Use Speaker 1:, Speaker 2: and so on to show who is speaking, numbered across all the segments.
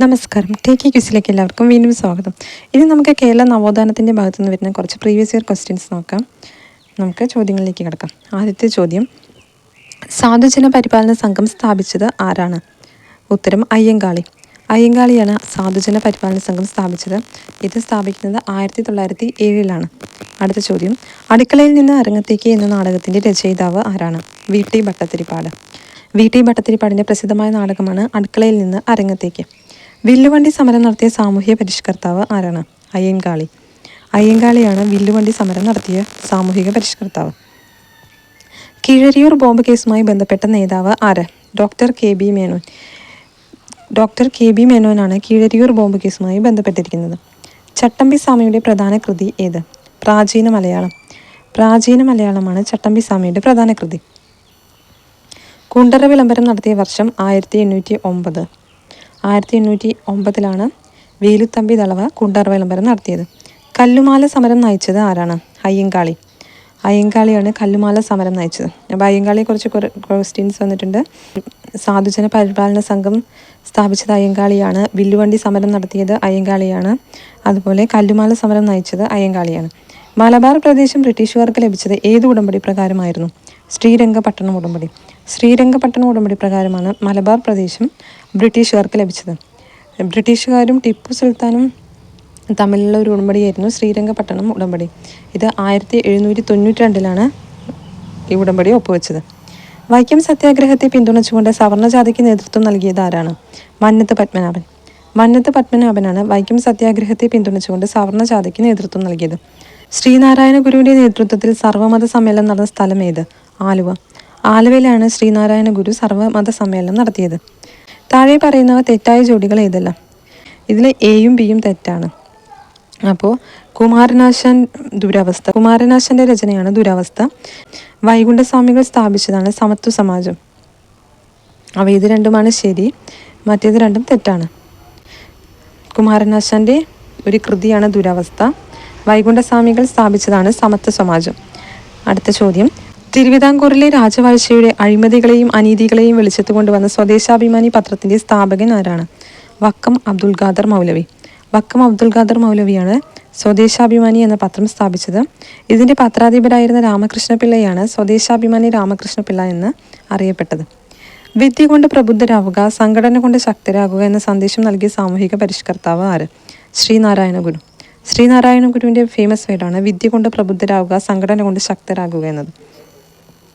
Speaker 1: നമസ്കാരം. ടേക്കി ക്യൂസിലേക്ക് എല്ലാവർക്കും വീണ്ടും സ്വാഗതം. ഇനി നമുക്ക് കേരള നവോത്ഥാനത്തിന്റെ ഭാഗത്തു നിന്ന് വരുന്ന കുറച്ച് പ്രീവിയസ് ഇയർ ക്വസ്റ്റ്യൻസ് നോക്കാം. നമുക്ക് ചോദ്യങ്ങളിലേക്ക് കിടക്കാം. ആദ്യത്തെ ചോദ്യം. സാധുജന പരിപാലന സംഘം സ്ഥാപിച്ചത് ആരാണ്? ഉത്തരം അയ്യങ്കാളി. അയ്യങ്കാളിയാണ് സാധുജന പരിപാലന സംഘം സ്ഥാപിച്ചത്. ഇത് സ്ഥാപിക്കുന്നത് ആയിരത്തി തൊള്ളായിരത്തി ഏഴിലാണ് അടുത്ത ചോദ്യം. അടുക്കളയിൽ നിന്ന് അരങ്ങത്തേക്ക് എന്ന നാടകത്തിന്റെ രചയിതാവ് ആരാണ്? V T Bhattathiripad V T ഭട്ടത്തിരിപ്പാടിന്റെ പ്രസിദ്ധമായ നാടകമാണ് അടുക്കളയിൽ നിന്ന് അരങ്ങത്തേക്ക്. വില്ലുവണ്ടി സമരം നടത്തിയ സാമൂഹ്യ പരിഷ്കർത്താവ് ആരാണ്? അയ്യൻകാളി അയ്യങ്കാളിയാണ് വില്ലുവണ്ടി സമരം നടത്തിയ സാമൂഹിക പരിഷ്കർത്താവ്. കീഴരിയൂർ ബോംബ് കേസുമായി ബന്ധപ്പെട്ട നേതാവ് ആര്? Doctor K B Menon. Doctor K B മേനോനാണ് Keezhariyur bomb കേസുമായി ബന്ധപ്പെട്ടിരിക്കുന്നത്. ചട്ടമ്പി സ്വാമിയുടെ പ്രധാന കൃതി ഏത്? പ്രാചീന മലയാളം. പ്രാചീന മലയാളമാണ് ചട്ടമ്പി സ്വാമിയുടെ പ്രധാന കൃതി. കുണ്ടറ വിളംബരം നടത്തിയ വർഷം ആയിരത്തി എണ്ണൂറ്റി ഒമ്പത്. ആയിരത്തി എണ്ണൂറ്റി ഒമ്പതിലാണ് വേലുത്തമ്പി ദളവ കുണ്ടറ വിളംബരം നടത്തിയത്. കല്ലുമാല സമരം നയിച്ചത് ആരാണ്? അയ്യങ്കാളി. അയ്യങ്കാളിയാണ് കല്ലുമാല സമരം നയിച്ചത്. അപ്പോൾ അയ്യങ്കാളിയെക്കുറിച്ച് കുറേ ക്വസ്റ്റ്യൻസ് വന്നിട്ടുണ്ട്. സാധുജന പരിപാലന സംഘം സ്ഥാപിച്ചത് അയ്യങ്കാളിയാണ്. വില്ലുവണ്ടി സമരം നടത്തിയത് അയ്യങ്കാളിയാണ്. അതുപോലെ കല്ലുമാല സമരം നയിച്ചത് അയ്യങ്കാളിയാണ്. മലബാർ പ്രദേശം ബ്രിട്ടീഷുകാർക്ക് ലഭിച്ചത് ഏത് ഉടമ്പടി പ്രകാരമായിരുന്നു? ശ്രീരംഗപട്ടണം ഉടമ്പടി. ശ്രീരംഗപട്ടണം ഉടമ്പടി പ്രകാരമാണ് മലബാർ പ്രദേശം ബ്രിട്ടീഷുകാർക്ക് ലഭിച്ചത്. ബ്രിട്ടീഷുകാരും ടിപ്പു സുൽത്താനും തമ്മിലുള്ള ഒരു ഉടമ്പടിയായിരുന്നു ശ്രീരംഗപട്ടണം ഉടമ്പടി. ഇത് ആയിരത്തി എഴുന്നൂറ്റി തൊണ്ണൂറ്റി രണ്ടിലാണ് ഈ ഉടമ്പടി ഒപ്പുവെച്ചത്. വൈക്കം സത്യാഗ്രഹത്തെ പിന്തുണച്ചുകൊണ്ട് സവർണജാതിക്ക് നേതൃത്വം നൽകിയത് ആരാണ്? മന്നത്ത് പത്മനാഭൻ. മന്നത്ത് പത്മനാഭനാണ് വൈക്കം സത്യാഗ്രഹത്തെ പിന്തുണച്ചുകൊണ്ട് സവർണജാതിക്ക് നേതൃത്വം നൽകിയത്. ശ്രീനാരായണ ഗുരുവിന്റെ നേതൃത്വത്തിൽ സർവമത സമ്മേളനം നടന്ന സ്ഥലം ഏത്? ആലുവ. ആലുവയിലാണ് ശ്രീനാരായണ ഗുരു സർവമത സമ്മേളനം നടത്തിയത്. താഴെ പറയുന്നവ തെറ്റായ ജോഡികൾ ഏതെല്ലാം. ഇതിൽ എയും ബിയും തെറ്റാണ്. അപ്പോൾ കുമാരനാശൻ ദുരവസ്ഥ കുമാരനാശന്റെ രചനയാണ് ദുരവസ്ഥ. വൈകുണ്ഠസ്വാമികൾ സ്ഥാപിച്ചതാണ് സമത്വ സമാജം. അവ ഇത് രണ്ടുമാണ് ശരി മറ്റേത് രണ്ടും തെറ്റാണ്. കുമാരനാശന്റെ ഒരു കൃതിയാണ് ദുരവസ്ഥ. വൈകുണ്ഠസ്വാമികൾ സ്ഥാപിച്ചതാണ് സമത്വ സമാജം. അടുത്ത ചോദ്യം. തിരുവിതാംകൂറിലെ രാജവാഴ്ചയുടെ അഴിമതികളെയും അനീതികളെയും വെളിച്ചത്ത് കൊണ്ടുവന്ന സ്വദേശാഭിമാനി പത്രത്തിന്റെ സ്ഥാപകൻ ആരാണ്? വക്കം അബ്ദുൽ ഖാദർ മൗലവി. വക്കം അബ്ദുൽ ഖാദർ മൗലവിയാണ് സ്വദേശാഭിമാനി എന്ന പത്രം സ്ഥാപിച്ചത്. ഇതിന്റെ പത്രാധിപരായിരുന്ന രാമകൃഷ്ണപിള്ളയാണ് സ്വദേശാഭിമാനി രാമകൃഷ്ണപിള്ള എന്ന് അറിയപ്പെട്ടത്. വിദ്യ കൊണ്ട് പ്രബുദ്ധരാവുക സംഘടന കൊണ്ട് ശക്തരാകുക എന്ന സന്ദേശം നൽകിയ സാമൂഹിക പരിഷ്കർത്താവ് ആര്? ശ്രീനാരായണ ഗുരു. ശ്രീനാരായണ ഗുരുവിന്റെ ഫേമസ് വേർഡാണ് വിദ്യ കൊണ്ട് പ്രബുദ്ധരാകുക സംഘടന കൊണ്ട് ശക്തരാകുക എന്നത്.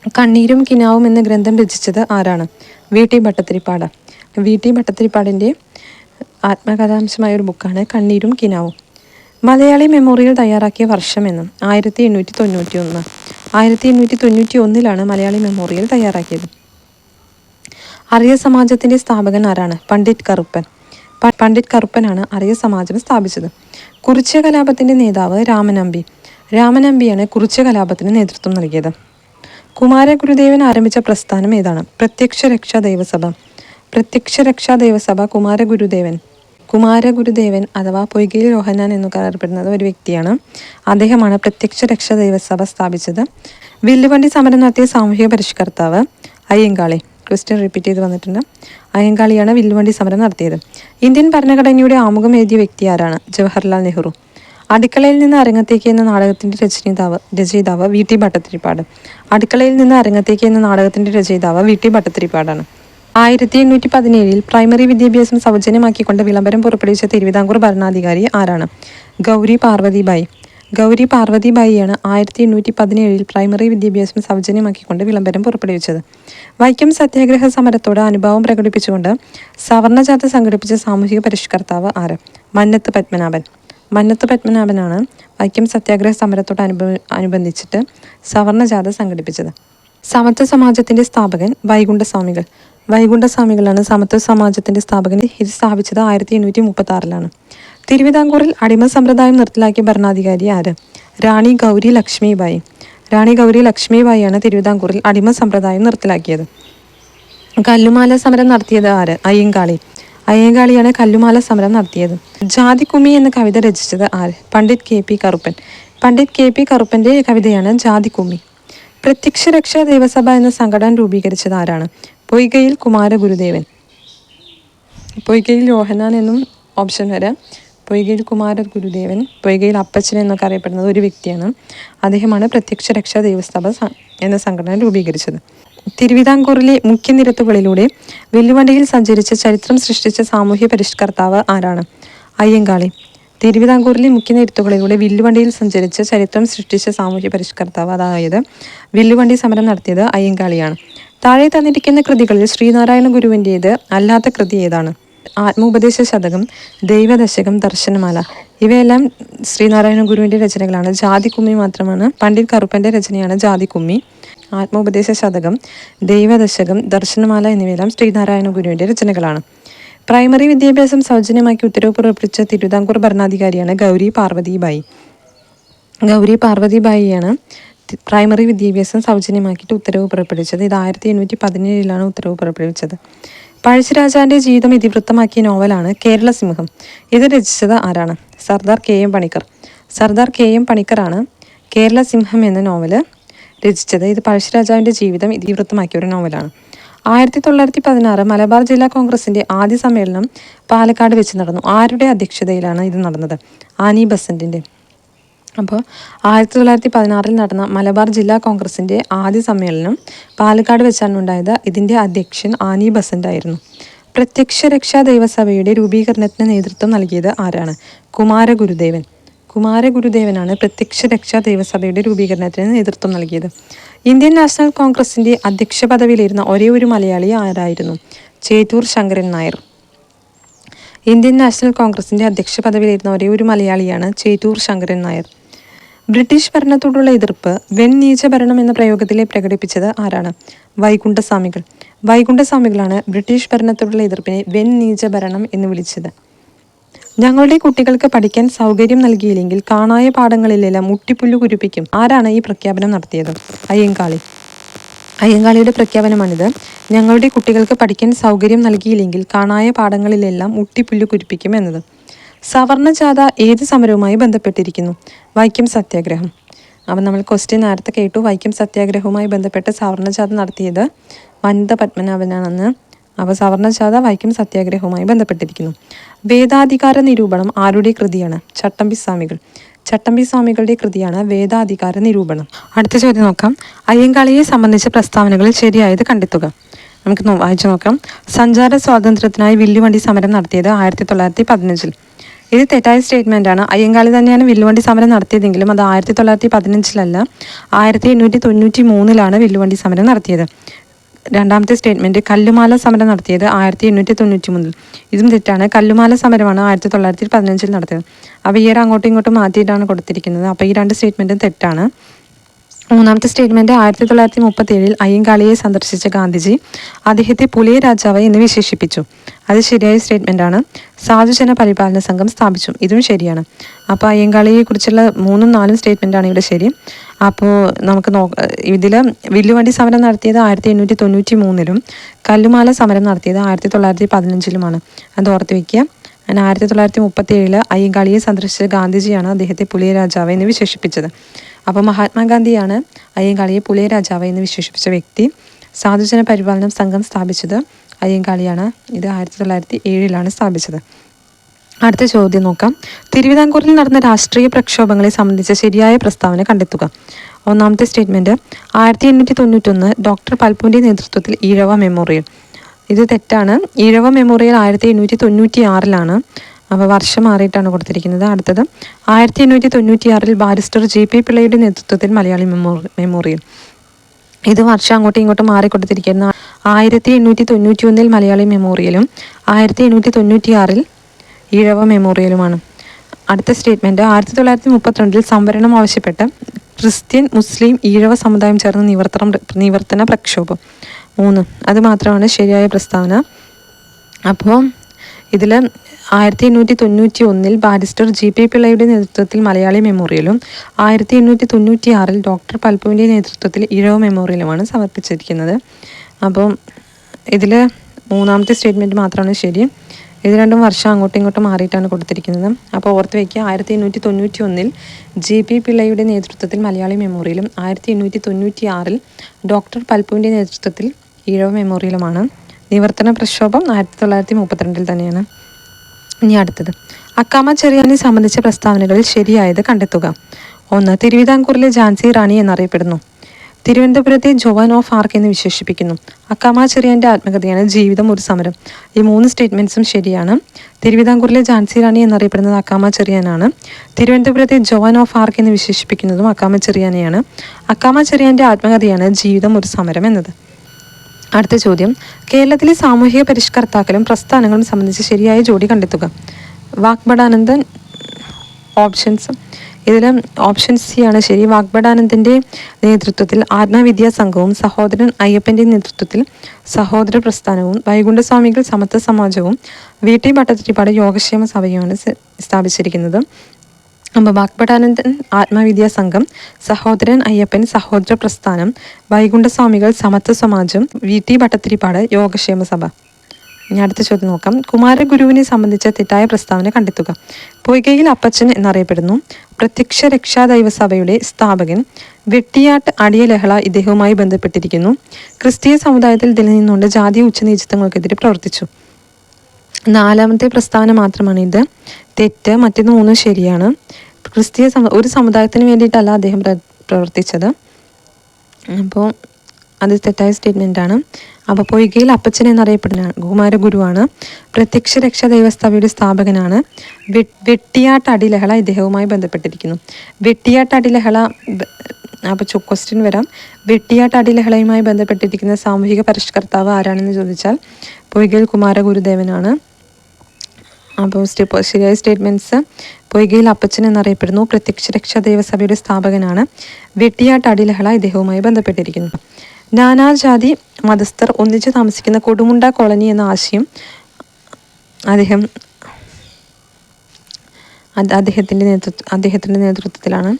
Speaker 1: കണ്ണീരും കിനാവും എന്ന ഗ്രന്ഥം രചിച്ചത് ആരാണ്? V. T. Bhattathiripad V. T. ഭട്ടത്തിരിപ്പാടിന്റെ ആത്മകഥാംശമായ ഒരു ബുക്കാണ് കണ്ണീരും കിനാവും. മലയാളി മെമ്മോറിയൽ തയ്യാറാക്കിയ വർഷം എന്നും ആയിരത്തി എണ്ണൂറ്റി തൊണ്ണൂറ്റി ഒന്ന് ആയിരത്തി എണ്ണൂറ്റി തൊണ്ണൂറ്റി ഒന്നിലാണ് മലയാളി മെമ്മോറിയൽ തയ്യാറാക്കിയത്. അറിയ സമാജത്തിന്റെ സ്ഥാപകൻ ആരാണ്? പണ്ഡിറ്റ് കറുപ്പൻ. പണ്ഡിറ്റ് കറുപ്പനാണ് അറിയ സമാജം സ്ഥാപിച്ചത്. കുറിച്യ കലാപത്തിന്റെ നേതാവ് രാമനമ്പി. രാമനമ്പിയാണ് കുറിച്യ കലാപത്തിന് നേതൃത്വം നൽകിയത്. കുമാരഗുരുദേവൻ ആരംഭിച്ച പ്രസ്ഥാനം ഏതാണ്? പ്രത്യക്ഷ രക്ഷാ ദൈവസഭ. പ്രത്യക്ഷ രക്ഷാ ദൈവസഭ കുമാരഗുരുദേവൻ. കുമാരഗുരുദേവൻ അഥവാ പൊയ്കയിൽ രോഹനാൻ എന്നൊക്കെ അറിയപ്പെടുന്നത് ഒരു വ്യക്തിയാണ്. അദ്ദേഹമാണ് പ്രത്യക്ഷ രക്ഷാ ദൈവസഭ സ്ഥാപിച്ചത്. വില്ലുവണ്ടി സമരം നടത്തിയ സാമൂഹിക പരിഷ്കർത്താവ് അയ്യങ്കാളി. ക്വസ്റ്റ്യൻ റിപ്പീറ്റ് ചെയ്ത് വന്നിട്ടുണ്ട്. അയ്യങ്കാളിയാണ് വില്ലുവണ്ടി സമരം നടത്തിയത്. ഇന്ത്യൻ ഭരണഘടനയുടെ ആമുഖം എഴുതിയ വ്യക്തി ആരാണ്? ജവഹർലാൽ നെഹ്റു. അടുക്കളയിൽ നിന്ന് അരങ്ങത്തേക്ക് എന്ന നാടകത്തിന്റെ രചയിതാവ് രചയിതാവ് വി ടി ഭട്ടത്തിരിപ്പാട് അടുക്കളയിൽ നിന്ന് അരങ്ങത്തേക്ക് എന്ന നാടകത്തിന്റെ രചയിതാവ് വി ടി ഭട്ടത്തിരിപ്പാടാണ് ആയിരത്തി എണ്ണൂറ്റി പതിനേഴിൽ പ്രൈമറി വിദ്യാഭ്യാസം സൗജന്യമാക്കിക്കൊണ്ട് വിളംബരം പുറപ്പെടുവിച്ച തിരുവിതാംകൂർ ഭരണാധികാരി ആരാണ്? ഗൗരി പാർവതിബായി. ഗൗരി പാർവതിബായിയാണ് ആയിരത്തി എണ്ണൂറ്റി പതിനേഴിൽ പ്രൈമറി വിദ്യാഭ്യാസം സൗജന്യമാക്കിക്കൊണ്ട് വിളംബരം പുറപ്പെടുവിച്ചത്. വൈക്കം സത്യാഗ്രഹ സമരത്തോട് അനുഭാവം പ്രകടിപ്പിച്ചുകൊണ്ട് സവർണജാഥ സംഘടിപ്പിച്ച സാമൂഹിക പരിഷ്കർത്താവ് ആര്? മന്നത്ത് പത്മനാഭൻ. മന്നത്ത് പത്മനാഭനാണ് വൈക്കം സത്യാഗ്രഹ സമരത്തോട് അനുബ അനുബന്ധിച്ചിട്ട് സവർണജാഥ സംഘടിപ്പിച്ചത്. സമത്വ സമാജത്തിന്റെ സ്ഥാപകൻ വൈകുണ്ഠസ്വാമികൾ. വൈകുണ്ഠസ്വാമികളാണ് സമത്വ സമാജത്തിന്റെ സ്ഥാപകൻ ഇത് സ്ഥാപിച്ചത് ആയിരത്തി എണ്ണൂറ്റി മുപ്പത്തി ആറിലാണ് തിരുവിതാംകൂറിൽ അടിമ സമ്പ്രദായം നിർത്തലാക്കിയ ഭരണാധികാരി ആര്? റാണി ഗൗരി ലക്ഷ്മിബായി. റാണി ഗൗരി ലക്ഷ്മിബായിയാണ് തിരുവിതാംകൂറിൽ അടിമ സമ്പ്രദായം നിർത്തലാക്കിയത്. കല്ലുമാല സമരം നടത്തിയത് ആര്? അയ്യങ്കാളി. അയ്യങ്കാളിയാണ് കല്ലുമാല സമരം നടത്തിയത്. ജാതിക്കുമി എന്ന കവിത രചിച്ചത് ആര്? Pandit K P Karuppan. Pandit K P കറുപ്പന്റെ കവിതയാണ് ജാതിക്കുമി പ്രത്യക്ഷ രക്ഷാ ദേവസഭ എന്ന സംഘടന രൂപീകരിച്ചത് ആരാണ്? പൊയ്കയിൽ കുമാരഗുരുദേവൻ. പൊയ്കയിൽ യോഹനാൻ എന്നും ഓപ്ഷൻ വരാം. പൊയ്കയിൽ കുമാര ഗുരുദേവൻ പൊയ്കയിൽ അപ്പച്ചൻ എന്നൊക്കെ അറിയപ്പെടുന്നത് ഒരു വ്യക്തിയാണ്. അദ്ദേഹമാണ് പ്രത്യക്ഷ രക്ഷാ ദേവസ്ഥ എന്ന സംഘടന രൂപീകരിച്ചത്. തിരുവിതാംകൂറിലെ മുഖ്യ നിരത്തുകളിലൂടെ വില്ലുവണ്ടിയിൽ സഞ്ചരിച്ച ചരിത്രം സൃഷ്ടിച്ച സാമൂഹ്യ പരിഷ്കർത്താവ് ആരാണ്? അയ്യങ്കാളി. തിരുവിതാംകൂറിലെ മുഖ്യ നിരത്തുകളിലൂടെ വില്ലുവണ്ടിയിൽ സഞ്ചരിച്ച ചരിത്രം സൃഷ്ടിച്ച സാമൂഹ്യ പരിഷ്കർത്താവ് അതായത് വില്ലുവണ്ടി സമരം നടത്തിയത് അയ്യങ്കാളിയാണ്. താഴെ തന്നിരിക്കുന്ന കൃതികളിൽ ശ്രീനാരായണ ഗുരുവിന്റേത് അല്ലാത്ത കൃതി ഏതാണ്? ആത്മോപദേശ ശതകം ദൈവദശകം ദർശനമാല. ഇവയെല്ലാം ശ്രീനാരായണ ഗുരുവിന്റെ രചനകളാണ്. ജാതിക്കുമ്മി മാത്രമാണ്. പണ്ഡിറ്റ് കറുപ്പന്റെ രചനയാണ് ജാതിക്കുമ്മി. ആത്മോപദേശ ശതകം ദൈവദശകം ദർശനമാല എന്നിവയെല്ലാം ശ്രീനാരായണ ഗുരുവിന്റെ രചനകളാണ്. പ്രൈമറി വിദ്യാഭ്യാസം സൗജന്യമാക്കി ഉത്തരവ് പുറപ്പെടുവിച്ച തിരുവിതാംകൂർ ഭരണാധികാരിയാണ് ഗൗരി പാർവതിബായി. ഗൗരി പാർവതിബായിയാണ് പ്രൈമറി വിദ്യാഭ്യാസം സൗജന്യമാക്കിയിട്ട് ഉത്തരവ് പുറപ്പെടുവിച്ചത്. ഇത് ആയിരത്തി എണ്ണൂറ്റി പതിനേഴിലാണ് ഉത്തരവ് പുറപ്പെടുവിച്ചത്. പഴശ്ശിരാജാന്റെ ജീവിതം ഇതിവൃത്തമാക്കിയ നോവലാണ് കേരള സിംഹം ഇത് രചിച്ചത് ആരാണ്? Sardar K M Panikkar. Sardar K M പണിക്കറാണ് Kerala സിംഹം എന്ന നോവൽ രചിച്ചത്. ഇത് പഴശ്ശിരാജാവിന്റെ ജീവിതം ഇതിവൃത്തമാക്കിയ ഒരു നോവലാണ്. ആയിരത്തി തൊള്ളായിരത്തി പതിനാറ് മലബാർ ജില്ലാ കോൺഗ്രസിന്റെ ആദ്യ സമ്മേളനം പാലക്കാട് വെച്ച് നടന്നു. ആരുടെ അധ്യക്ഷതയിലാണ് ഇത് നടന്നത്? ആനി ബസന്റിന്റെ. അപ്പോൾ ആയിരത്തി തൊള്ളായിരത്തി പതിനാറിൽ നടന്ന മലബാർ ജില്ലാ കോൺഗ്രസിന്റെ ആദ്യ സമ്മേളനം പാലക്കാട് വെച്ചാണ് ഉണ്ടായത്. ഇതിന്റെ അധ്യക്ഷൻ ആനി ബസന്റ് ആയിരുന്നു. പ്രത്യക്ഷ രക്ഷാ ദൈവസഭയുടെ രൂപീകരണത്തിന് നേതൃത്വം നൽകിയത് ആരാണ്? കുമാരഗുരുദേവൻ. കുമാരഗുരുദേവനാണ് പ്രത്യക്ഷ രക്ഷാ ദൈവസഭയുടെ രൂപീകരണത്തിന് നേതൃത്വം നൽകിയത്. ഇന്ത്യൻ നാഷണൽ കോൺഗ്രസിന്റെ അധ്യക്ഷ പദവിയിലിരുന്ന ഒരേ ഒരു മലയാളി ആരായിരുന്നു? ചേറ്റൂർ ശങ്കരൻ നായർ. ഇന്ത്യൻ നാഷണൽ കോൺഗ്രസിന്റെ അധ്യക്ഷ പദവിയിലിരുന്ന ഒരേ ഒരു മലയാളിയാണ് ചേറ്റൂർ ശങ്കരൻ നായർ. ബ്രിട്ടീഷ് ഭരണത്തോടുള്ള എതിർപ്പ് വെൺ നീച്ച ഭരണം എന്ന പ്രയോഗത്തിലെ പ്രകടിപ്പിച്ചത് ആരാണ്? വൈകുണ്ഠസ്വാമികൾ. വൈകുണ്ഠസ്വാമികളാണ് ബ്രിട്ടീഷ് ഭരണത്തോടുള്ള എതിർപ്പിനെ വെൺ നീച്ച ഭരണം എന്ന് വിളിച്ചത്. ഞങ്ങളുടെ കുട്ടികൾക്ക് പഠിക്കാൻ സൗകര്യം നൽകിയില്ലെങ്കിൽ കാണായ പാഠങ്ങളിലെല്ലാം മുട്ടിപ്പുല്ലു കുരിപ്പിക്കും. ആരാണ് ഈ പ്രഖ്യാപനം നടത്തിയത്? അയ്യങ്കാളി. അയ്യങ്കാളിയുടെ പ്രഖ്യാപനമാണിത്. ഞങ്ങളുടെ കുട്ടികൾക്ക് പഠിക്കാൻ സൗകര്യം നൽകിയില്ലെങ്കിൽ കാണായ പാഠങ്ങളിലെല്ലാം മുട്ടിപ്പുല്ലു കുരിപ്പിക്കും എന്നത്. സവർണജാഥ ഏത് സമരവുമായി ബന്ധപ്പെട്ടിരിക്കുന്നു? വൈക്കം സത്യാഗ്രഹം. അപ്പം നമ്മൾ ക്വസ്റ്റ്യൻ നേരത്തെ കേട്ടു. വൈക്കം സത്യാഗ്രഹവുമായി ബന്ധപ്പെട്ട് സവർണജാഥ നടത്തിയത് വനിത പത്മനാഭനാണെന്ന്. അപ്പോൾ സവർണജാഥ വൈക്കം സത്യാഗ്രഹവുമായി ബന്ധപ്പെട്ടിരിക്കുന്നു. വേദാധികാര നിരൂപണം ആരുടെ കൃതിയാണ്? ചട്ടമ്പി സ്വാമികൾ. ചട്ടമ്പി സ്വാമികളുടെ കൃതിയാണ് വേദാധികാര നിരൂപണം. അടുത്ത ചോദ്യം നോക്കാം. അയ്യങ്കാളിയെ സംബന്ധിച്ച പ്രസ്താവനകളിൽ ശരിയായത് കണ്ടെത്തുക. നമുക്ക് വായിച്ചു നോക്കാം. സഞ്ചാര സ്വാതന്ത്ര്യത്തിനായി വില്ലുവണ്ടി സമരം നടത്തിയത് ആയിരത്തി തൊള്ളായിരത്തി പതിനഞ്ചിൽ ഇത് തെറ്റായ ആണ്. അയ്യങ്കാളി തന്നെയാണ് വില്ലുവണ്ടി സമരം നടത്തിയതെങ്കിലും അത് ആയിരത്തി തൊള്ളായിരത്തി പതിനഞ്ചിലല്ല ആയിരത്തി എണ്ണൂറ്റി തൊണ്ണൂറ്റി മൂന്നിലാണ് വില്ലുവണ്ടി സമരം നടത്തിയത്. രണ്ടാമത്തെ സ്റ്റേറ്റ്മെന്റ് കല്ലുമാല സമരം നടത്തിയത് ആയിരത്തി എണ്ണൂറ്റി തൊണ്ണൂറ്റി മൂന്നിൽ. ഇതും തെറ്റാണ്. കല്ലുമാല സമരമാണ് ആയിരത്തി തൊള്ളായിരത്തി പതിനഞ്ചിൽ നടത്തിയത്. അപ്പോൾ ഈ അങ്ങോട്ടും ഇങ്ങോട്ടും മാറ്റിയിട്ടാണ് കൊടുത്തിരിക്കുന്നത്. അപ്പോൾ ഈ രണ്ട് സ്റ്റേറ്റ്മെന്റും തെറ്റാണ്. മൂന്നാമത്തെ സ്റ്റേറ്റ്മെന്റ് ആയിരത്തി തൊള്ളായിരത്തി മുപ്പത്തി ഏഴിൽ അയ്യങ്കാളിയെ സന്ദർശിച്ച ഗാന്ധിജി അദ്ദേഹത്തെ പുലിയ രാജാവ് എന്ന് വിശേഷിപ്പിച്ചു. അത് ശരിയായ സ്റ്റേറ്റ്മെന്റ് ആണ്. സാധുജന പരിപാലന സംഘം സ്ഥാപിച്ചു. ഇതും ശരിയാണ്. അപ്പോൾ അയ്യങ്കാളിയെ കുറിച്ചുള്ള മൂന്നും നാലും സ്റ്റേറ്റ്മെന്റ് ആണ് ഇവിടെ ശരി. അപ്പോൾ നമുക്ക് നോ ഇതിൽ വില്ലുവണ്ടി സമരം നടത്തിയത് ആയിരത്തി എണ്ണൂറ്റി തൊണ്ണൂറ്റി മൂന്നിലും കല്ലുമാല സമരം നടത്തിയത് ആയിരത്തി തൊള്ളായിരത്തി പതിനഞ്ചിലുമാണ് അത് ഓർത്ത് വയ്ക്കുക. ആയിരത്തി തൊള്ളായിരത്തി മുപ്പത്തി ഏഴിൽ അയ്യങ്കാളിയെ സന്ദർശിച്ച ഗാന്ധിജിയാണ് അദ്ദേഹത്തെ പുലിയ രാജാവ് എന്ന് വിശേഷിപ്പിച്ചത്. അപ്പോൾ മഹാത്മാഗാന്ധിയാണ് അയ്യങ്കാളിയെ പുലിയ രാജാവ് എന്ന് വിശേഷിപ്പിച്ച വ്യക്തി. സാധുജന പരിപാലനം സംഘം സ്ഥാപിച്ചത് അയ്യങ്കാളിയാണ്. ഇത് ആയിരത്തി തൊള്ളായിരത്തി ഏഴിലാണ് സ്ഥാപിച്ചത്. അടുത്ത ചോദ്യം നോക്കാം. തിരുവിതാംകൂറിൽ നടന്ന രാഷ്ട്രീയ പ്രക്ഷോഭങ്ങളെ സംബന്ധിച്ച ശരിയായ പ്രസ്താവന കണ്ടെത്തുക. ഒന്നാമത്തെ സ്റ്റേറ്റ്മെന്റ് ആയിരത്തി എണ്ണൂറ്റി തൊണ്ണൂറ്റൊന്ന് ഡോക്ടർ പൽപ്പൂന്റെ നേതൃത്വത്തിൽ ഈഴവ മെമ്മോറിയൽ. ഇത് തെറ്റാണ്. ഈഴവ മെമ്മോറിയൽ ആയിരത്തി എണ്ണൂറ്റി തൊണ്ണൂറ്റി ആറിലാണ് അപ്പോൾ വർഷം മാറിയിട്ടാണ് കൊടുത്തിരിക്കുന്നത്. അടുത്തത് ആയിരത്തി എണ്ണൂറ്റി തൊണ്ണൂറ്റി ആറിൽ ബാരിസ്റ്റർ ജെ പി പിള്ളയുടെ നേതൃത്വത്തിൽ മലയാളി മെമ്മോറിയൽ. ഇത് വർഷം അങ്ങോട്ടും ഇങ്ങോട്ടും മാറിക്കൊടുത്തിരിക്കുന്ന ആയിരത്തി എണ്ണൂറ്റി തൊണ്ണൂറ്റി ഒന്നിൽ മലയാളി മെമ്മോറിയലും ആയിരത്തി എണ്ണൂറ്റി തൊണ്ണൂറ്റി ആറിൽ ഈഴവ മെമ്മോറിയലുമാണ്. അടുത്ത സ്റ്റേറ്റ്മെന്റ് ആയിരത്തി തൊള്ളായിരത്തി മുപ്പത്തിരണ്ടിൽ സംവരണം ആവശ്യപ്പെട്ട് ക്രിസ്ത്യൻ മുസ്ലിം ഈഴവ സമുദായം ചേർന്ന് നിവർത്തനം നിവർത്തന പ്രക്ഷോഭം. മൂന്ന് അത് മാത്രമാണ് ശരിയായ പ്രസ്താവന. അപ്പോൾ ഇതിൽ ആയിരത്തി എണ്ണൂറ്റി തൊണ്ണൂറ്റി ഒന്നിൽ ബാരിസ്റ്റർ ജി പി പിള്ളയുടെ നേതൃത്വത്തിൽ മലയാളി മെമ്മോറിയലും ആയിരത്തി എണ്ണൂറ്റി തൊണ്ണൂറ്റി ആറിൽ ഡോക്ടർ പൽപ്പുവിന്റെ നേതൃത്വത്തിൽ ഇഴവ് മെമ്മോറിയലുമാണ് സമർപ്പിച്ചിരിക്കുന്നത്. അപ്പം ഇതിൽ മൂന്നാമത്തെ സ്റ്റേറ്റ്മെന്റ് മാത്രമാണ് ശരി. ഇത് രണ്ടും വർഷം അങ്ങോട്ടും ഇങ്ങോട്ടും മാറിയിട്ടാണ് കൊടുത്തിരിക്കുന്നത്. അപ്പോൾ ഓർത്ത് വയ്ക്കുക ആയിരത്തി എണ്ണൂറ്റി തൊണ്ണൂറ്റി ഒന്നിൽ ജി പി പിള്ളയുടെ നേതൃത്വത്തിൽ മലയാളി മെമ്മോറിയലും ആയിരത്തി എണ്ണൂറ്റി തൊണ്ണൂറ്റി ആറിൽ ഡോക്ടർ പൽപ്പുവിന്റെ നേതൃത്വത്തിൽ ഈഴവ് മെമ്മോറിയലുമാണ്. നിവർത്തന പ്രക്ഷോഭം ആയിരത്തി തൊള്ളായിരത്തി മുപ്പത്തിരണ്ടിൽ തന്നെയാണ്. ഇനി അടുത്തത്. അക്കാമ ചെറിയാനെ സംബന്ധിച്ച പ്രസ്താവനകളിൽ ശരിയായത് കണ്ടെത്തുക. ഒന്ന് തിരുവിതാംകൂറിലെ ഝാൻസി റാണി എന്നറിയപ്പെടുന്നു. തിരുവനന്തപുരത്തെ ജോവാൻ ഓഫ് ആർക്ക് എന്ന് വിശേഷിപ്പിക്കുന്നു. അക്കാമ ആത്മകഥയാണ് ജീവിതം ഒരു സമരം. ഈ മൂന്ന് സ്റ്റേറ്റ്മെന്റ്സും ശരിയാണ്. തിരുവിതാംകൂറിലെ ഝാൻസി റാണി എന്നറിയപ്പെടുന്നത് അക്കാമ ചെറിയാനാണ്. തിരുവനന്തപുരത്തെ ജോവാൻ ഓഫ് ആർക്ക് എന്ന് വിശേഷിപ്പിക്കുന്നതും അക്കാമ ചെറിയാനെയാണ്. അക്കാമ ആത്മകഥയാണ് ജീവിതം ഒരു സമരം എന്നത്. അടുത്ത ചോദ്യം. കേരളത്തിലെ സാമൂഹിക പരിഷ്കർത്താക്കളും പ്രസ്ഥാനങ്ങളും സംബന്ധിച്ച് ശരിയായ ജോഡി കണ്ടെത്തുക. വാഗ്ബടാനന്ദൻ ഓപ്ഷൻസ് ഇതിൽ ഓപ്ഷൻ സി ആണ്. ശരി വാഗ്ബടാനന്ദന്റെ നേതൃത്വത്തിൽ ആത്മവിദ്യാ സംഘവും സഹോദരൻ അയ്യപ്പന്റെ നേതൃത്വത്തിൽ സഹോദര പ്രസ്ഥാനവും വൈകുണ്ഠസ്വാമികൾ സമത്വ സമാജവും വി ടി ഭട്ടതിരിപ്പാട് യോഗക്ഷേമ സഭയുമാണ് സ്ഥാപിച്ചിരിക്കുന്നത്. അപ്പോൾ വാഗ്ഭടാനന്ദൻ ആത്മവിദ്യാ സംഘം സഹോദരൻ അയ്യപ്പൻ സഹോദര പ്രസ്ഥാനം വൈകുണ്ഠസ്വാമികൾ സമത്വ സമാജം വി ടി ഭട്ടത്തിരിപ്പാട് യോഗക്ഷേമ സഭ. ഇനി അടുത്ത ചോദ്യം നോക്കാം. കുമാരഗുരുവിനെ സംബന്ധിച്ച തെറ്റായ പ്രസ്താവന കണ്ടെത്തുക. പൊയ്കയിൽ അപ്പച്ചൻ എന്നറിയപ്പെടുന്നു പ്രത്യക്ഷ രക്ഷാ ദൈവസഭയുടെ സ്ഥാപകൻ വെട്ടിയാട്ട് അടിയ ലഹള ഇദ്ദേഹവുമായി ബന്ധപ്പെട്ടിരിക്കുന്നു. ക്രിസ്തീയ സമുദായത്തിൽ നിലനിന്നുകൊണ്ട് ജാതി ഉച്ചനീചിത്വങ്ങൾക്കെതിരെ പ്രവർത്തിച്ചു. നാലാമത്തെ പ്രസ്താവന മാത്രമാണ് ഇത് തെറ്റ് മറ്റു മൂന്നും ശരിയാണ്. ക്രിസ്തീയ ഒരു സമുദായത്തിന് വേണ്ടിയിട്ടല്ല അദ്ദേഹം പ്ര- പ്രവർത്തിച്ചത്. അപ്പോൾ അത് തെറ്റായ സ്റ്റേറ്റ്മെന്റ് ആണ്. അപ്പോൾ പൊയ്കയിൽ അപ്പച്ചൻ എന്നറിയപ്പെടുന്ന കുമാരഗുരുവാണ് പ്രത്യക്ഷ രക്ഷാ ദേവസ്ഥയുടെ സ്ഥാപകനാണ്. വെട്ടിയാട്ട് അടിലഹള ഇദ്ദേഹവുമായി ബന്ധപ്പെട്ടിരിക്കുന്നു. വെട്ടിയാട്ട് അടിലഹള അപ്പോൾ ക്വസ്റ്റ്യൻ വരാം. വെട്ടിയാട്ട് അടിലഹളയുമായി ബന്ധപ്പെട്ടിരിക്കുന്ന സാമൂഹിക പരിഷ്കർത്താവ് ആരാണെന്ന് ചോദിച്ചാൽ പൊയ്കയിൽ കുമാരഗുരുദേവനാണ്. അപ്പോൾ സ്റ്റെപ്പ് ശരിയായ സ്റ്റേറ്റ്മെന്റ്സ് പൊയ്കയിൽ അപ്പച്ചൻ എന്നറിയപ്പെടുന്നു. പ്രത്യക്ഷ രക്ഷാ ദേവസഭയുടെ സ്ഥാപകനാണ് വെട്ടിയാട്ട് അടിലഹള ഇദ്ദേഹവുമായി ബന്ധപ്പെട്ടിരിക്കുന്നു. നാനാജാതി മതസ്ഥർ ഒന്നിച്ചു താമസിക്കുന്ന കൊടുമുണ്ട കോളനി എന്ന ആശയം അദ്ദേഹം അദ്ദേഹത്തിന്റെ നേതൃത്വ അദ്ദേഹത്തിന്റെ നേതൃത്വത്തിലാണ്.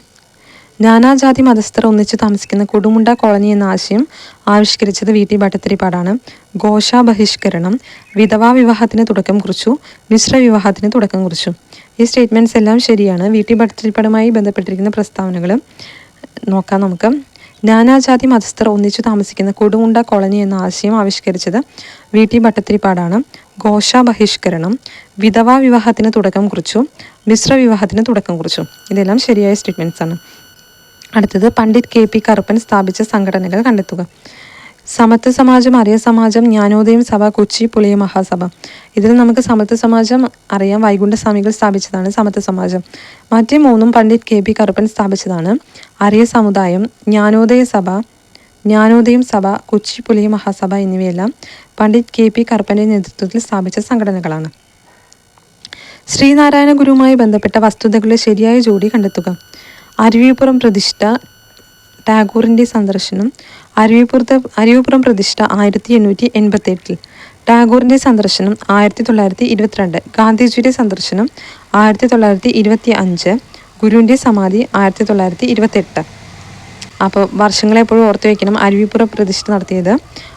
Speaker 1: നാനാജാതി മതസ്ഥർ ഒന്നിച്ച് താമസിക്കുന്ന കൊടുമുണ്ട കോളനി എന്ന ആശയം ആവിഷ്കരിച്ചത് വി ടി ഭട്ടത്തിരിപ്പാടാണ് ഘോഷ ബഹിഷ്കരണം വിധവാ വിവാഹത്തിന് തുടക്കം കുറിച്ചു മിശ്ര വിവാഹത്തിന് തുടക്കം കുറിച്ചു. ഈ സ്റ്റേറ്റ്മെന്റ്സ് എല്ലാം ശരിയാണ്. വി ടി ഭട്ടത്തിരിപ്പാടുമായി ബന്ധപ്പെട്ടിരിക്കുന്ന പ്രസ്താവനകൾ നോക്കാം നമുക്ക്. നാനാജാതി മതസ്ഥർ ഒന്നിച്ചു താമസിക്കുന്ന കൊടുമുണ്ട കോളനി എന്ന ആശയം ആവിഷ്കരിച്ചത് വി ടി ഭട്ടത്തിരിപ്പാടാണ് ഘോഷ ബഹിഷ്കരണം വിധവാ വിവാഹത്തിന് തുടക്കം കുറിച്ചു മിശ്ര വിവാഹത്തിന് തുടക്കം കുറിച്ചു. ഇതെല്ലാം ശരിയായ സ്റ്റേറ്റ്മെന്റ്സ് ആണ്. അടുത്തത് പണ്ഡിറ്റ് കെ പി കറുപ്പൻ സ്ഥാപിച്ച സംഘടനകൾ കണ്ടെത്തുക. സമത്വ സമാജം അറിയ സമാജം ജ്ഞാനോദയം സഭ കൊച്ചി പുളിയ മഹാസഭ. ഇതിൽ നമുക്ക് സമത്വ സമാജം അറിയാം വൈകുണ്ഠ സ്വാമികൾ സ്ഥാപിച്ചതാണ് സമത്വ സമാജം. മറ്റേ മൂന്നും പണ്ഡിറ്റ് കെ പി കറുപ്പൻ സ്ഥാപിച്ചതാണ്. അറിയ സമുദായം ജ്ഞാനോദയ സഭ ജ്ഞാനോദയം സഭ കൊച്ചി പുലിയ മഹാസഭ എന്നിവയെല്ലാം പണ്ഡിറ്റ് കെ പി കറുപ്പന്റെ നേതൃത്വത്തിൽ സ്ഥാപിച്ച സംഘടനകളാണ്. ശ്രീനാരായണ ഗുരുവുമായി ബന്ധപ്പെട്ട വസ്തുതകളുടെ ശരിയായ ജോഡി കണ്ടെത്തുക. അരുവിപ്പുറം പ്രതിഷ്ഠ ടാഗോറിന്റെ സന്ദർശനം. അരുവിപ്പുറത്തെ അരുവിപ്പുറം പ്രതിഷ്ഠ ആയിരത്തി എണ്ണൂറ്റി എൺപത്തി എട്ടിൽ ടാഗോറിന്റെ സന്ദർശനം ആയിരത്തി തൊള്ളായിരത്തി ഇരുപത്തിരണ്ട് ഗാന്ധിജിയുടെ സന്ദർശനം ആയിരത്തി തൊള്ളായിരത്തി ഇരുപത്തി അഞ്ച് ഗുരുവിന്റെ സമാധി ആയിരത്തി തൊള്ളായിരത്തി ഇരുപത്തെട്ട് അപ്പോൾ വർഷങ്ങളെപ്പോഴും ഓർത്തു വയ്ക്കണം അരുവിപ്പുറ പ്രതിഷ്ഠ നടത്തിയത്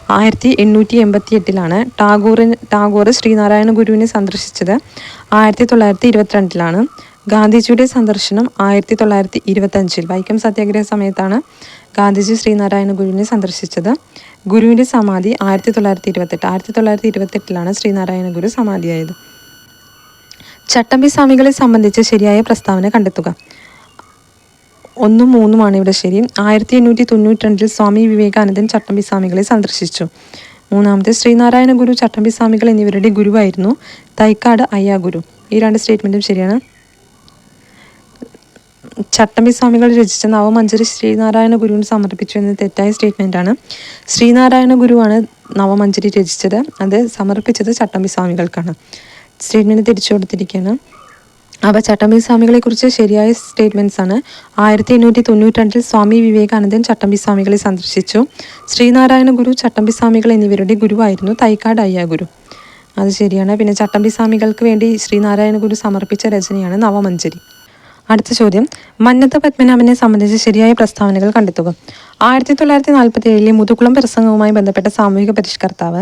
Speaker 1: ആയിരത്തി എണ്ണൂറ്റി എൺപത്തി എട്ടിലാണ് ടാഗോറിന് ടാഗോർ ശ്രീനാരായണ ഗുരുവിനെ സന്ദർശിച്ചത് ആയിരത്തി തൊള്ളായിരത്തി ഇരുപത്തിരണ്ടിലാണ് ഗാന്ധിജിയുടെ സന്ദർശനം ആയിരത്തി തൊള്ളായിരത്തി ഇരുപത്തഞ്ചിൽ വൈക്കം സത്യാഗ്രഹ സമയത്താണ് ഗാന്ധിജി ശ്രീനാരായണ ഗുരുവിനെ സന്ദർശിച്ചത്. ഗുരുവിന്റെ സമാധി ആയിരത്തി തൊള്ളായിരത്തി ഇരുപത്തെട്ട് ആയിരത്തി തൊള്ളായിരത്തി ഇരുപത്തെട്ടിലാണ് ശ്രീനാരായണ ഗുരു സമാധിയായത്. ചട്ടമ്പി സ്വാമികളെ സംബന്ധിച്ച് ശരിയായ പ്രസ്താവന കണ്ടെത്തുക. ഒന്നും മൂന്നുമാണ് ഇവിടെ ശരി. ആയിരത്തി എണ്ണൂറ്റി തൊണ്ണൂറ്റി രണ്ടിൽ സ്വാമി വിവേകാനന്ദൻ ചട്ടമ്പി സ്വാമികളെ സന്ദർശിച്ചു. മൂന്നാമത്തെ ശ്രീനാരായണ ഗുരു ചട്ടമ്പി സ്വാമികൾ എന്നിവരുടെ ഗുരുവായിരുന്നു തൈക്കാട് അയ്യാ ഗുരു ഈ രണ്ട് സ്റ്റേറ്റ്മെന്റും ശരിയാണ്. ചട്ടമ്പി സ്വാമികൾ രചിച്ച നവമഞ്ചരി ശ്രീനാരായണ ഗുരുവിന് സമർപ്പിച്ചു എന്ന തെറ്റായ സ്റ്റേറ്റ്മെന്റാണ് ശ്രീനാരായണ ഗുരുവാണ് നവമഞ്ചരി രചിച്ചത്. അത് സമർപ്പിച്ചത് ചട്ടമ്പി സ്വാമികൾക്കാണ് സ്റ്റേറ്റ്മെന്റ് തിരിച്ചു കൊടുത്തിരിക്കുകയാണ്. അപ്പോൾ ചട്ടമ്പി സ്വാമികളെ കുറിച്ച് ശരിയായ സ്റ്റേറ്റ്മെന്റ്സ് ആണ്. ആയിരത്തി എണ്ണൂറ്റി തൊണ്ണൂറ്റി സ്വാമി വിവേകാനന്ദൻ ചട്ടമ്പി സ്വാമികളെ സന്ദർശിച്ചു. ശ്രീനാരായണ ഗുരു ചട്ടമ്പി സ്വാമികൾ എന്നിവരുടെ ഗുരുവായിരുന്നു തൈക്കാട് അയ്യ ഗുരു അത് ശരിയാണ്. പിന്നെ ചട്ടമ്പി സ്വാമികൾക്ക് വേണ്ടി ശ്രീനാരായണ ഗുരു സമർപ്പിച്ച രചനയാണ് നവമഞ്ജരി. അടുത്ത ചോദ്യം. മന്നത്ത പത്മനാഭനെ സംബന്ധിച്ച് ശരിയായ പ്രസ്താവനകൾ കണ്ടെത്തുക. ആയിരത്തി തൊള്ളായിരത്തി നാൽപ്പത്തി ഏഴിലെ മുതുകുളം പ്രസംഗവുമായി ബന്ധപ്പെട്ട സാമൂഹിക പരിഷ്കർത്താവ്.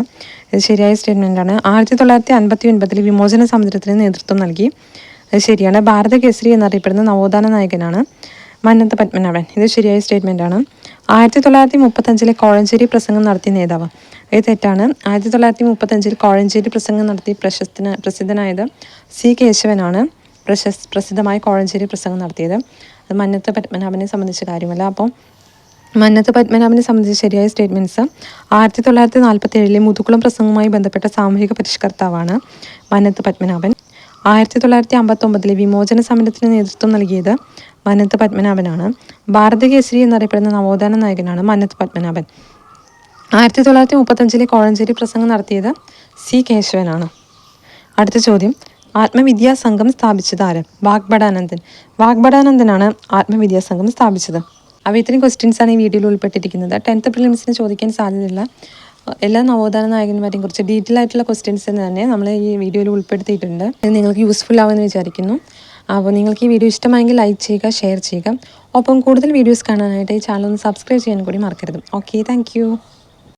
Speaker 1: ഇത് ശരിയായ സ്റ്റേറ്റ്മെന്റാണ് ആയിരത്തി തൊള്ളായിരത്തി അൻപത്തി ഒൻപതിൽ വിമോചന സമുദ്രത്തിന് നേതൃത്വം നൽകി. അത് ശരിയാണ്. ഭാരത കേസരി എന്നറിയപ്പെടുന്ന നവോത്ഥാന നായകനാണ് മന്നത്ത പത്മനാഭൻ. ഇത് ശരിയായ സ്റ്റേറ്റ്മെന്റാണ് ആയിരത്തി തൊള്ളായിരത്തി മുപ്പത്തഞ്ചിലെ കോഴഞ്ചേരി പ്രസംഗം നടത്തിയ നേതാവ്. ഇത് തെറ്റാണ്. ആയിരത്തി തൊള്ളായിരത്തി മുപ്പത്തഞ്ചിൽ കോഴഞ്ചേരി പ്രസംഗം നടത്തി പ്രശസ്തന പ്രസിദ്ധനായത് സി കേശവനാണ്. പ്രശസ് പ്രസിദ്ധമായ കോഴഞ്ചേരി പ്രസംഗം നടത്തിയത്. അത് മന്നത്ത് പത്മനാഭനെ സംബന്ധിച്ച കാര്യമല്ല. അപ്പോൾ മന്നത്ത് പത്മനാഭനെ സംബന്ധിച്ച് ശരിയായ സ്റ്റേറ്റ്മെന്റ്സ് ആയിരത്തി തൊള്ളായിരത്തി നാൽപ്പത്തി ഏഴിലെ മുതുകുളം പ്രസംഗവുമായി ബന്ധപ്പെട്ട സാമൂഹിക പരിഷ്കർത്താവാണ് മന്നത്ത് പത്മനാഭൻ. ആയിരത്തി തൊള്ളായിരത്തി അമ്പത്തൊമ്പതിലെ വിമോചന സമരത്തിന് നേതൃത്വം നൽകിയത് മന്നത്ത് പത്മനാഭനാണ്. ഭാരതകേസരി എന്നറിയപ്പെടുന്ന നവോത്ഥാന നായകനാണ് മന്നത്ത് പത്മനാഭൻ. ആയിരത്തി തൊള്ളായിരത്തി മുപ്പത്തഞ്ചിലെ കോഴഞ്ചേരി പ്രസംഗം നടത്തിയത് സി കേശവനാണ്. അടുത്ത ചോദ്യം. ആത്മവിദ്യാ സംഘം സ്ഥാപിച്ചത് ആര്? വാഗ്ബടാനന്ദൻ വാഗ്ബടാനന്ദനാണ് ആത്മവിദ്യാ സംഘം സ്ഥാപിച്ചത്. അപ്പോൾ ഇത്രയും ക്വസ്റ്റ്യൻസ് ആണ് ഈ വീഡിയോയിൽ ഉൾപ്പെട്ടിരിക്കുന്നത്. ടെൻത്ത് പ്രിലിംസിന് ചോദിക്കാൻ സാധ്യതയില്ല. എല്ലാ നവോത്ഥാന നായകന്മാരെയും കുറിച്ച് ഡീറ്റെയിൽ ആയിട്ടുള്ള ക്വസ്റ്റ്യൻസ് തന്നെ നമ്മൾ ഈ വീഡിയോയിൽ ഉൾപ്പെടുത്തിയിട്ടുണ്ട്. നിങ്ങൾക്ക് യൂസ്ഫുൾ ആവുമെന്ന് വിചാരിക്കുന്നു. അപ്പോൾ നിങ്ങൾക്ക് ഈ വീഡിയോ ഇഷ്ടമായെങ്കിൽ ലൈക്ക് ചെയ്യുക ഷെയർ ചെയ്യുക. ഒപ്പം കൂടുതൽ വീഡിയോസ് കാണാനായിട്ട് ഈ ചാനൽ ഒന്ന് സബ്സ്ക്രൈബ് ചെയ്യാൻ കൂടി മറക്കരുത്. Okay thank